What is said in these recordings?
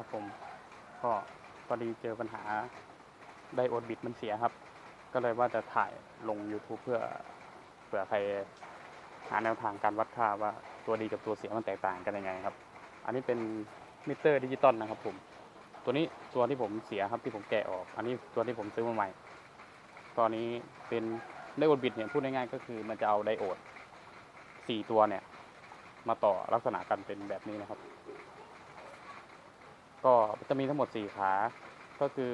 ครับผม ก็พอดีเจอปัญหาไดโอดบิดมันเสียครับ ก็เลยว่าจะถ่ายลง YouTube เพื่อเผื่อใครหาแนวทางการวัดค่าว่าตัวดีกับตัวเสียมันแตกต่างกันยังไงครับ อันนี้เป็นมิเตอร์ดิจิตอลนะครับผม ตัวนี้ตัวที่ผมเสียครับที่ผมแกะออก อันนี้ตัวที่ผมซื้อมาใหม่ ตอนนี้เป็นไดโอดบิดเนี่ยพูดง่ายๆก็คือมันจะเอาไดโอดสี่ตัวเนี่ยมาต่อลักษณะกันเป็นแบบนี้นะครับ ก็จะมีทั้งหมดสี่ขา ก็คือ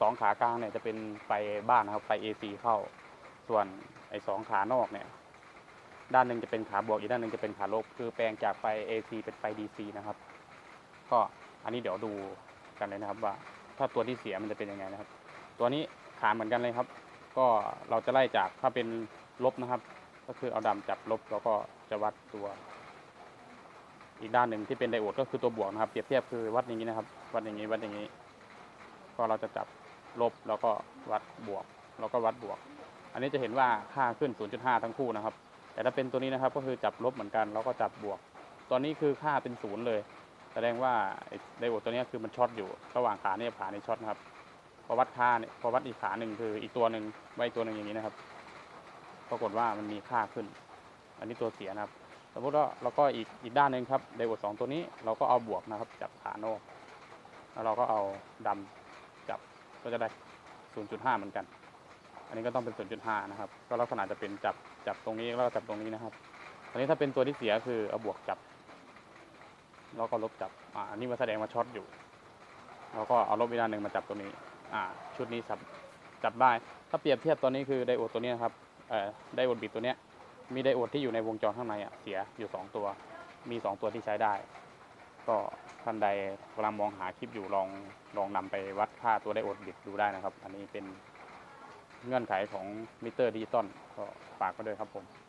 สองขากลางเนี่ยจะเป็นไฟบ้านนะครับไฟ AC เข้า ส่วนไอ้สองขานอกเนี่ยด้านหนึ่งจะเป็นขาบวกอีกด้านหนึ่งจะเป็นขาลบคือแปลงจากไฟ AC เป็นไฟ DC นะครับ ก็อันนี้เดี๋ยวดูกันเลยนะครับว่า ถ้าตัวที่เสียมันจะเป็นยังไงนะครับ ตัวนี้ขาเหมือนกันเลยครับ ก็เราจะไล่จากถ้าเป็นลบนะครับ ก็คือเอาดำจับลบแล้วก็จะวัดตัว อีกด้านหนึ่งที่เป็นไดโอดก็คือตัวบวกนะครับ เปรียบเทียบคือวัดอย่างนี้นะครับ วัดอย่างนี้วัดอย่างนี้ ก็เราจะจับลบแล้วก็วัดบวก แล้วก็วัดบวก อันนี้จะเห็นว่าค่าขึ้น 0.5 ทั้งคู่นะครับ แต่ถ้าเป็นตัวนี้นะครับก็คือจับลบเหมือนกันแล้วก็จับบวก ตอนนี้คือค่าเป็นศูนย์เลย แสดงว่าไดโอดตัวนี้คือมันช็อตอยู่ ระหว่างขาเนี่ยขาในช็อตนะครับ พอวัดค่าเนี่ยพอวัดอีกขาหนึ่งคืออีกตัวหนึ่งไว้ตัวหนึ่งอย่างนี้นะครับ ปรากฏว่ามันมีค่าขึ้น อันนี้ตัวเสียนะครับ สมมติว่าเราก็อีกอีกด้านหนึ่งครับไดโอดสองตัวนี้เราก็เอาบวกนะครับจับขาโนกแล้วเราก็เอาดำจับก็จะได้ 0.5 เหมือนกัน อันนี้ก็ต้องเป็น 0.5 นะครับ ก็ลักษณะจะเป็นจับจับตรงนี้แล้วก็จับตรงนี้นะครับ อันนี้ถ้าเป็นตัวที่เสียคือเอาบวกจับ แล้วก็ลบจับ อ่า อันนี้มาแสดงว่าช็อตอยู่ แล้วก็เอาลบอีกด้านหนึ่งมาจับตรงนี้ อ่า ชุดนี้จับจับได้ ถ้าเปรียบเทียบตัวนี้คือไดโอดตัวนี้นะครับ เอ่อ ไดโอดบิดตัวเนี้ย มีไดโอดที่อยู่ในวงจรข้างในอะเสียอยู่สองตัว มีสองตัวที่ใช้ได้ ก็ท่านใดกำลังมองหาคลิปอยู่ลองลองนำไปวัดค่าตัวไดโอดบิดดูได้นะครับ อันนี้เป็นเงื่อนไขของมิเตอร์ดิจิตอลก็ฝากไว้ด้วยครับผม